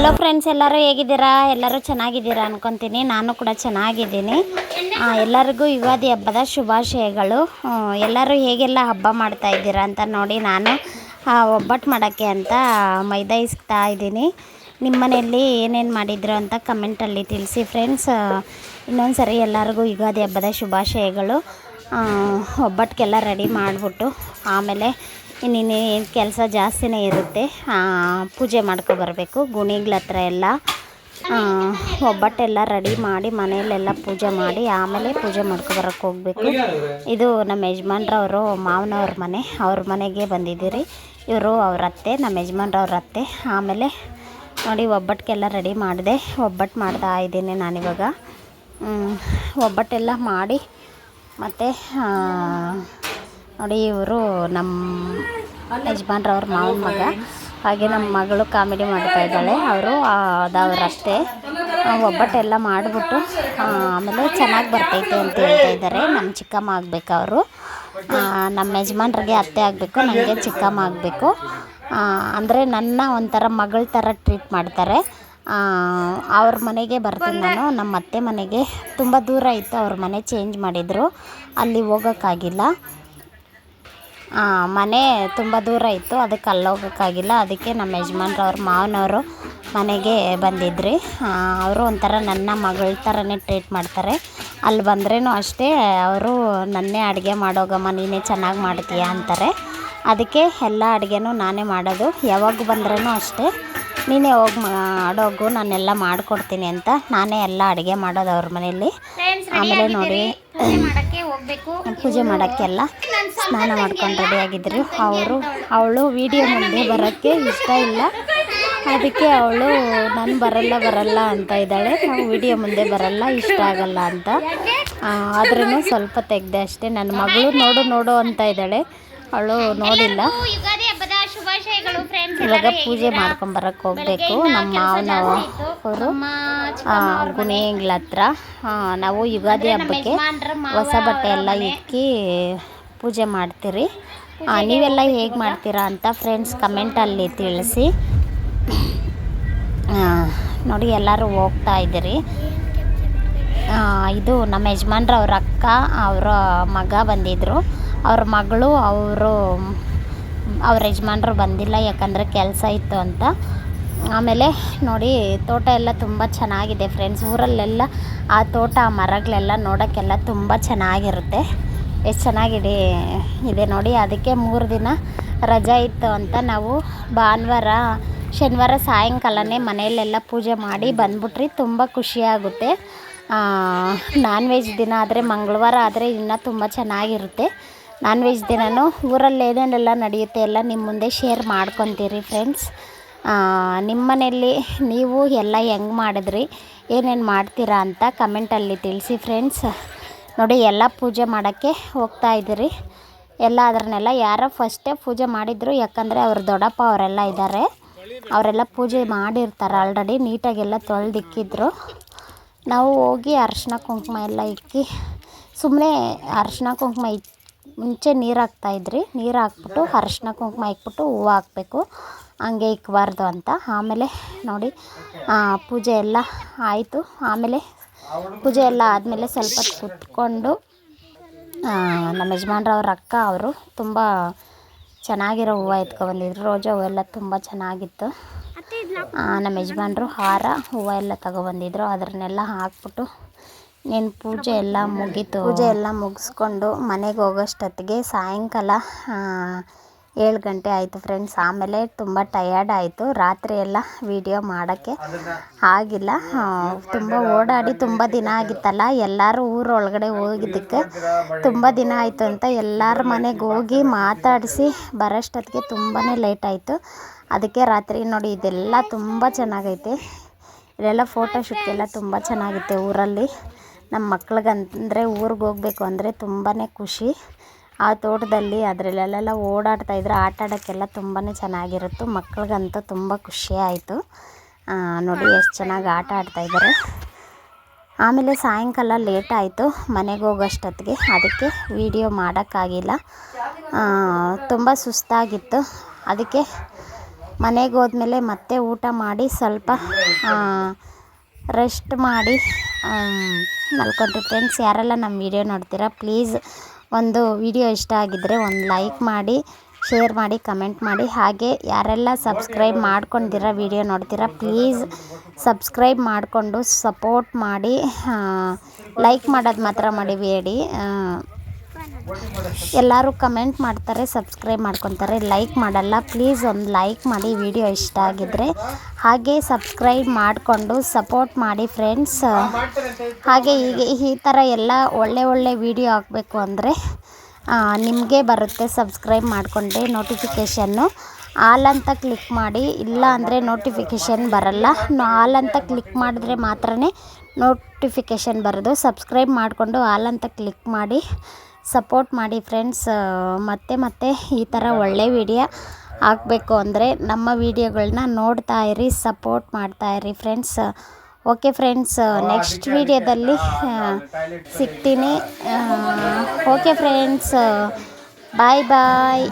Hello friends ಎಲ್ಲರೂ ಹೇಗಿದ್ದೀರಾ? ಎಲ್ಲರೂ ಚೆನ್ನಾಗಿದ್ದೀರಾ ಅನ್ಕೊತೀನಿ. ನಾನು ಕೂಡ ಚೆನ್ನಾಗಿದ್ದೀನಿ. ಎಲ್ಲರಿಗೂ ಯುಗಾದಿ ಹಬ್ಬದ ಶುಭಾಶಯಗಳು. ಎಲ್ಲರೂ ಹೇಗೆಲ್ಲ ಹಬ್ಬ ಮಾಡ್ತಾ ಇದ್ದೀರಾ ಅಂತ ನೋಡಿ ನಾನು ಒಬ್ಬಟ್ಟು ಮಾಡೋಕ್ಕೆ ಅಂತ ಮೈದಾ ಇಸ್ತಾ ಇದ್ದೀನಿ. ನಿಮ್ಮ ಮನೆಯಲ್ಲಿ ಏನೇನು ಮಾಡಿದ್ರು ಅಂತ ಕಮೆಂಟಲ್ಲಿ ತಿಳಿಸಿ ಫ್ರೆಂಡ್ಸ್ ಇನ್ನೊಂದು ಸರಿ ಎಲ್ಲರಿಗೂ ಯುಗಾದಿ ಹಬ್ಬದ ಶುಭಾಶಯಗಳು. ಒಬ್ಬಟ್ಟಿಗೆಲ್ಲ ರೆಡಿ ಮಾಡಿಬಿಟ್ಟು, ಆಮೇಲೆ ಇನ್ನಿನ್ನು ಏನು ಕೆಲಸ ಜಾಸ್ತಿನೇ ಇರುತ್ತೆ. ಪೂಜೆ ಮಾಡ್ಕೊಬರ್ಬೇಕು ಗುಣಿಗಳ ಹತ್ರ ಎಲ್ಲ. ಒಬ್ಬಟ್ಟೆಲ್ಲ ರೆಡಿ ಮಾಡಿ ಮನೆಯಲ್ಲೆಲ್ಲ ಪೂಜೆ ಮಾಡಿ ಆಮೇಲೆ ಪೂಜೆ ಮಾಡ್ಕೊಬರಕ್ಕೆ ಹೋಗಬೇಕು. ಇದು ನಮ್ಮ ಯಜಮಾನ್ರವರು, ಮಾವನವ್ರ ಮನೆ. ಅವ್ರ ಮನೆಗೆ ಬಂದಿದ್ದೀರಿ. ಇವರು ಅವ್ರ ಅತ್ತೆ, ನಮ್ಮ ಯಜಮಾನ್ರವ್ರ ಅತ್ತೆ. ಆಮೇಲೆ ನೋಡಿ ಒಬ್ಬಟ್ಟಿಗೆಲ್ಲ ರೆಡಿ ಮಾಡಿದೆ. ಒಬ್ಬಟ್ಟು ಮಾಡ್ತಾ ಇದ್ದೀನಿ ನಾನಿವಾಗ. ಒಬ್ಬಟ್ಟೆಲ್ಲ ಮಾಡಿ ಮತ್ತು ನೋಡಿ, ಇವರು ನಮ್ಮ ಯಜಮಾನ್ರವ್ರ ಮಾವನ ಮಗ. ಹಾಗೆ ನಮ್ಮ ಮಗಳು ಕಾಮಿಡಿ ಮಾಡ್ತಾ ಇದ್ದಾಳೆ. ಅವರು ಅದವ್ರ ಅಷ್ಟೇ. ಒಬ್ಬಟ್ಟೆಲ್ಲ ಮಾಡಿಬಿಟ್ಟು ಆಮೇಲೆ ಚೆನ್ನಾಗಿ ಬರ್ತೈತೆ ಅಂತ ಹೇಳ್ತಾ ಇದ್ದಾರೆ. ನಮ್ಮ ಚಿಕ್ಕಮ್ಮ ಆಗಬೇಕು ಅವರು. ನಮ್ಮ ಯಜಮಾನ್ರಿಗೆ ಅತ್ತೆ ಆಗಬೇಕು ನನಗೆ ಚಿಕ್ಕಮ್ಮ ಆಗಬೇಕು. ಅಂದರೆ ನನ್ನ ಒಂಥರ ಮಗಳ ಥರ ಟ್ರೀಟ್ ಮಾಡ್ತಾರೆ. ಅವ್ರ ಮನೆಗೆ ಬರ್ತೀನಿ ನಾನು. ನಮ್ಮ ಅತ್ತೆ ಮನೆಗೆ ತುಂಬ ದೂರ ಇತ್ತು. ಅವ್ರ ಮನೆ ಚೇಂಜ್ ಮಾಡಿದರು. ಅಲ್ಲಿ ಹೋಗೋಕ್ಕಾಗಿಲ್ಲ. ಮನೆ ತುಂಬ ದೂರ ಇತ್ತು ಅದಕ್ಕೆ ಅಲ್ಲಿ ಹೋಗೋಕ್ಕಾಗಿಲ್ಲ. ಅದಕ್ಕೆ ನಮ್ಮ ಯಜಮಾನ್ರವ್ರ ಮಾವನವರು ಮನೆಗೆ ಬಂದಿದ್ರಿ. ಅವರು ಒಂಥರ ನನ್ನ ಮಗಳ ಥರನೇ ಟ್ರೀಟ್ ಮಾಡ್ತಾರೆ. ಅಲ್ಲಿ ಬಂದ್ರೂ ಅಷ್ಟೇ ಅವರು ನನ್ನೇ ಅಡುಗೆ ಮಾಡೋಗಮ್ಮ ನೀನೇ ಚೆನ್ನಾಗಿ ಮಾಡ್ತೀಯ ಅಂತಾರೆ. ಅದಕ್ಕೆ ಎಲ್ಲ ಅಡುಗೆನೂ ನಾನೇ ಮಾಡೋದು. ಯಾವಾಗ ಬಂದ್ರೂ ಅಷ್ಟೇ ನೀನೇ ಹೋಗಿ ಮಾಡೋಗು ನಾನೆಲ್ಲ ಮಾಡಿಕೊಡ್ತೀನಿ ಅಂತ ನಾನೇ ಎಲ್ಲ ಅಡುಗೆ ಮಾಡೋದು ಅವ್ರ ಮನೆಯಲ್ಲಿ. ಆಮೇಲೆ ನೋಡಿ ಪೂಜೆ ಮಾಡೋಕ್ಕೆಲ್ಲ ಸ್ನಾನ ಮಾಡ್ಕೊಂಡು ರೆಡಿ ಆಗಿದ್ರು. ಅವರು, ಅವಳು ವಿಡಿಯೋ ಮುಂದೆ ಬರೋಕ್ಕೆ ಇಷ್ಟ ಇಲ್ಲ. ಅದಕ್ಕೆ ಅವಳು, ನಾನು ಬರಲ್ಲ ಬರಲ್ಲ ಅಂತ ಇದ್ದಾಳೆ. ನಾವು ವಿಡಿಯೋ ಮುಂದೆ ಬರಲ್ಲ, ಇಷ್ಟ ಆಗಲ್ಲ ಅಂತ. ಆದ್ರೂ ಸ್ವಲ್ಪ ತೆಗ್ದೆ ಅಷ್ಟೇ. ನನ್ನ ಮಗಳು ನೋಡು ನೋಡು ಅಂತ ಇದ್ದಾಳೆ. ಅವಳು ನೋಡಿಲ್ಲ. ಯುಗಾದಿ ಹಬ್ಬದ ಶುಭಾಶಯಗಳು ಫ್ರೆಂಡ್ಸ್ ಇವಾಗ ಪೂಜೆ ಮಾಡ್ಕೊಂಬರಕ್ಕೆ ಹೋಗ್ಬೇಕು. ನಮ್ಮ ಮಾವನ ಅವರು ಗುಣಿಗಳ ಹತ್ರ. ನಾವು ಯುಗಾದಿ ಹಬ್ಬಕ್ಕೆ ಹೊಸ ಬಟ್ಟೆ ಎಲ್ಲ ಇಕ್ಕಿ ಪೂಜೆ ಮಾಡ್ತೀರಿ. ನೀವೆಲ್ಲ ಹೇಗೆ ಮಾಡ್ತೀರಾ ಅಂತ ಫ್ರೆಂಡ್ಸ್ ಕಮೆಂಟಲ್ಲಿ ತಿಳಿಸಿ. ನೋಡಿ ಎಲ್ಲರೂ ಹೋಗ್ತಾ ಇದ್ದೀರಿ. ಇದು ನಮ್ಮ ಯಜಮಾನ್ರ ಅವ್ರ ಅಕ್ಕ ಅವರ ಮಗ ಬಂದಿದ್ದರು ಅವ್ರ ಮಗಳು, ಅವರು, ಅವ್ರ ಯಜಮಾನ್ರು ಬಂದಿಲ್ಲ, ಯಾಕಂದರೆ ಕೆಲಸ ಇತ್ತು ಅಂತ. ಆಮೇಲೆ ನೋಡಿ, ತೋಟ ಎಲ್ಲ ತುಂಬ ಚೆನ್ನಾಗಿದೆ ಫ್ರೆಂಡ್ಸ್ ಊರಲ್ಲೆಲ್ಲ ಆ ತೋಟ, ಆ ಮರಗಳೆಲ್ಲ ನೋಡೋಕ್ಕೆಲ್ಲ ತುಂಬ ಚೆನ್ನಾಗಿರುತ್ತೆ. ಎಷ್ಟು ಚೆನ್ನಾಗಿದೆ, ಇದೆ ನೋಡಿ. ಅದಕ್ಕೆ ಮೂರು ದಿನ ರಜಾ ಇತ್ತು ಅಂತ ನಾವು ಭಾನುವಾರ, ಶನಿವಾರ ಸಾಯಂಕಾಲನೇ ಮನೆಯಲ್ಲೆಲ್ಲ ಪೂಜೆ ಮಾಡಿ ಬಂದ್ಬಿಟ್ರಿ. ತುಂಬ ಖುಷಿಯಾಗುತ್ತೆ ನಾನ್ ವೆಜ್ ದಿನ ಆದರೆ, ಮಂಗಳವಾರ ಆದರೆ ಇನ್ನೂ ತುಂಬ ಚೆನ್ನಾಗಿರುತ್ತೆ. ನಾನ್ ವೆಜ್ ದಿನವೂ ಊರಲ್ಲಿ ಏನೇನೆಲ್ಲ ನಡೆಯುತ್ತೆ, ಎಲ್ಲ ನಿಮ್ಮ ಮುಂದೆ ಶೇರ್ ಮಾಡ್ಕೊತೀರಿ ಫ್ರೆಂಡ್ಸ್ ನಿಮ್ಮ ಮನೆಯಲ್ಲಿ ನೀವು ಎಲ್ಲ ಹೆಂಗೆ ಮಾಡಿದ್ರಿ, ಏನೇನು ಮಾಡ್ತೀರಾ ಅಂತ ಕಮೆಂಟಲ್ಲಿ ತಿಳಿಸಿ ಫ್ರೆಂಡ್ಸ್ ನೋಡಿ, ಎಲ್ಲ ಪೂಜೆ ಮಾಡೋಕ್ಕೆ ಹೋಗ್ತಾ ಇದ್ದೀರಿ. ಎಲ್ಲ ಅದನ್ನೆಲ್ಲ ಯಾರೋ ಫಸ್ಟೇ ಪೂಜೆ ಮಾಡಿದ್ರು, ಯಾಕಂದರೆ ಅವ್ರ ದೊಡ್ಡಪ್ಪ ಅವರೆಲ್ಲ ಇದ್ದಾರೆ. ಅವರೆಲ್ಲ ಪೂಜೆ ಮಾಡಿರ್ತಾರೆ ಆಲ್ರೆಡಿ ನೀಟಾಗೆಲ್ಲ ತೊಳೆದಿಕ್ಕಿದ್ರು. ನಾವು ಹೋಗಿ ಅರ್ಶಿನ ಕುಂಕುಮ ಎಲ್ಲ ಇಕ್ಕಿ ಸುಮ್ಮನೆ ಅರ್ಶಿನ ಕುಂಕುಮ ಇಕ್ ಮುಂಚೆ ನೀರು ಹಾಕ್ತಾಯಿದ್ರಿ ನೀರು ಹಾಕ್ಬಿಟ್ಟು ಅರ್ಶಿನ ಕುಂಕುಮ ಇಕ್ಬಿಟ್ಟು ಹೂವು ಹಾಕಬೇಕು. ಹಂಗೆ ಇಕ್ಬಾರ್ದು ಅಂತ. ಆಮೇಲೆ ನೋಡಿ ಪೂಜೆ ಎಲ್ಲ ಆಯಿತು. ಆಮೇಲೆ ಪೂಜೆ ಎಲ್ಲ ಆದಮೇಲೆ ಸ್ವಲ್ಪ ಕುತ್ಕೊಂಡು ನಮ್ಮ ಯಜಮಾನ್ರವ್ರ ಅಕ್ಕ ಅವರು ತುಂಬ ಚೆನ್ನಾಗಿರೋ ಹೂವು ಎತ್ಕೊಬಂದಿದ್ರು ರೋಜಾ ಹೂವೆಲ್ಲ ತುಂಬ ಚೆನ್ನಾಗಿತ್ತು. ನಮ್ಮ ಯಜಮಾನ್ರು ಹಾರ, ಹೂವು ಎಲ್ಲ ತಗೊಬಂದಿದ್ರು ಅದನ್ನೆಲ್ಲ ಹಾಕ್ಬಿಟ್ಟು ನೀನು ಪೂಜೆ ಎಲ್ಲ ಮುಗೀತು. ಪೂಜೆ ಎಲ್ಲ ಮುಗಿಸ್ಕೊಂಡು ಮನೆಗೆ ಹೋಗೋಷ್ಟೊತ್ತಿಗೆ ಸಾಯಂಕಾಲ ಏಳು ಗಂಟೆ ಆಯಿತು ಫ್ರೆಂಡ್ಸ್ ಆಮೇಲೆ ತುಂಬ ಟಯರ್ಡ್ ಆಯಿತು. ರಾತ್ರಿ ಎಲ್ಲ ವೀಡಿಯೋ ಮಾಡೋಕ್ಕೆ ಆಗಿಲ್ಲ. ತುಂಬ ಓಡಾಡಿ ತುಂಬ ದಿನ ಆಗಿತ್ತಲ್ಲ, ಎಲ್ಲರೂ ಊರೊಳಗಡೆ ಹೋಗಿದ್ದಕ್ಕೆ ತುಂಬ ದಿನ ಆಯಿತು ಅಂತ ಎಲ್ಲರ ಮನೆಗೆ ಹೋಗಿ ಮಾತಾಡಿಸಿ ಬರೋಷ್ಟೊತ್ತಿಗೆ ತುಂಬಾ ಲೇಟ್ ಆಯಿತು. ಅದಕ್ಕೆ ರಾತ್ರಿ ನೋಡಿ ಇದೆಲ್ಲ ತುಂಬ ಚೆನ್ನಾಗೈತೆ. ಇದೆಲ್ಲ ಫೋಟೋಶೂಟ್ಗೆಲ್ಲ ತುಂಬ ಚೆನ್ನಾಗಿತ್ತು ಊರಲ್ಲಿ. ನಮ್ಮ ಮಕ್ಳಿಗಂದರೆ ಊರಿಗೆ ಹೋಗ್ಬೇಕು ಅಂದರೆ ತುಂಬಾ ಖುಷಿ. ಆ ತೋಟದಲ್ಲಿ ಅದರಲ್ಲೆಲ್ಲ ಓಡಾಡ್ತಾ ಇದ್ರೆ ಆಟ ಆಡೋಕ್ಕೆಲ್ಲ ತುಂಬಾ ಚೆನ್ನಾಗಿರುತ್ತೆ. ಮಕ್ಳಿಗಂತೂ ತುಂಬ ಖುಷಿ ಆಯಿತು. ನೋಡಿ ಎಷ್ಟು ಚೆನ್ನಾಗಿ ಆಟ ಆಡ್ತಾ ಇದ್ದಾರೆ ಆಮೇಲೆ ಸಾಯಂಕಾಲ ಲೇಟ್ ಆಯಿತು. ಮನೆಗೆ ಹೋಗೋಷ್ಟೊತ್ತಿಗೆ. ಅದಕ್ಕೆ ವೀಡಿಯೋ ಮಾಡೋಕ್ಕಾಗಿಲ್ಲ. ತುಂಬ ಸುಸ್ತಾಗಿತ್ತು. ಅದಕ್ಕೆ ಮನೆಗೆ ಹೋದ್ಮೇಲೆ ಮತ್ತೆ ಊಟ ಮಾಡಿ ಸ್ವಲ್ಪ ರೆಸ್ಟ್ ಮಾಡಿ ಮಲ್ಕೊಂಡ್ರಿ ಫ್ರೆಂಡ್ಸ್ ಯಾರೆಲ್ಲ ನಮ್ಮ ವಿಡಿಯೋ ನೋಡ್ತೀರಾ ಪ್ಲೀಸ್ ಒಂದು ವಿಡಿಯೋ ಇಷ್ಟ ಆಗಿದ್ದರೆ ಒಂದು ಲೈಕ್ ಮಾಡಿ ಶೇರ್ ಮಾಡಿ ಕಮೆಂಟ್ ಮಾಡಿ. ಹಾಗೆ ಯಾರೆಲ್ಲ ಸಬ್ಸ್ಕ್ರೈಬ್ ಮಾಡ್ಕೊಂಡಿರ ವಿಡಿಯೋ ನೋಡ್ತೀರಾ ಪ್ಲೀಸ್ ಸಬ್ಸ್ಕ್ರೈಬ್ ಮಾಡಿಕೊಂಡು ಸಪೋರ್ಟ್ ಮಾಡಿ. ಲೈಕ್ ಮಾಡೋದು ಮಾತ್ರ ಮಡಿಬೇಡಿ ಎಲ್ಲರೂ ಕಮೆಂಟ್ ಮಾಡ್ತಾರೆ, ಸಬ್ಸ್ಕ್ರೈಬ್ ಮಾಡ್ಕೊತಾರೆ. ಲೈಕ್ ಮಾಡಲ್ಲ, ಪ್ಲೀಸ್ ಒಂದು ಲೈಕ್ ಮಾಡಿ, ವಿಡಿಯೋ ಇಷ್ಟ ಆಗಿದ್ದರೆ ಹಾಗೆ ಸಬ್ಸ್ಕ್ರೈಬ್ ಮಾಡಿಕೊಂಡು ಸಪೋರ್ಟ್ ಮಾಡಿ ಫ್ರೆಂಡ್ಸ್. ಹಾಗೆ ಹೀಗೆ ಈ ಥರ ಎಲ್ಲ ಒಳ್ಳೆ ಒಳ್ಳೆ ವಿಡಿಯೋ ಹಾಕಬೇಕು ಅಂದರೆ ನಿಮಗೆ ಬರುತ್ತೆ ಸಬ್ಸ್ಕ್ರೈಬ್ ಮಾಡಿಕೊಂಡೆ ನೋಟಿಫಿಕೇಷನ್ನು. ಆಲ್ ಅಂತ ಕ್ಲಿಕ್ ಮಾಡಿ, ಇಲ್ಲ ಅಂದರೆ ನೋಟಿಫಿಕೇಷನ್ ಬರಲ್ಲ. ಆಲ್ ಅಂತ ಕ್ಲಿಕ್ ಮಾಡಿದ್ರೆ ಮಾತ್ರ ನೋಟಿಫಿಕೇಷನ್ ಬರೋದು. ಸಬ್ಸ್ಕ್ರೈಬ್ ಮಾಡಿಕೊಂಡು ಆಲ್ ಅಂತ ಕ್ಲಿಕ್ ಮಾಡಿ. ಸಪೋರ್ಟ್ ಮಾಡಿ ಫ್ರೆಂಡ್ಸ್ ಮತ್ತೆ ಮತ್ತೆ ಈ ಥರ ಒಳ್ಳೆ ವಿಡಿಯೋ ಹಾಕಬೇಕು ಅಂದರೆ ನಮ್ಮ ವಿಡಿಯೋಗಳನ್ನ ನೋಡ್ತಾ ಇರಿ, ಸಪೋರ್ಟ್ ಮಾಡ್ತಾ ಇರಿ ಫ್ರೆಂಡ್ಸ್. ಓಕೆ ಫ್ರೆಂಡ್ಸ್ ನೆಕ್ಸ್ಟ್ ವಿಡಿಯೋದಲ್ಲಿ ಸಿಗ್ತೀನಿ. ಓಕೆ ಫ್ರೆಂಡ್ಸ್ ಬಾಯ್ ಬಾಯ್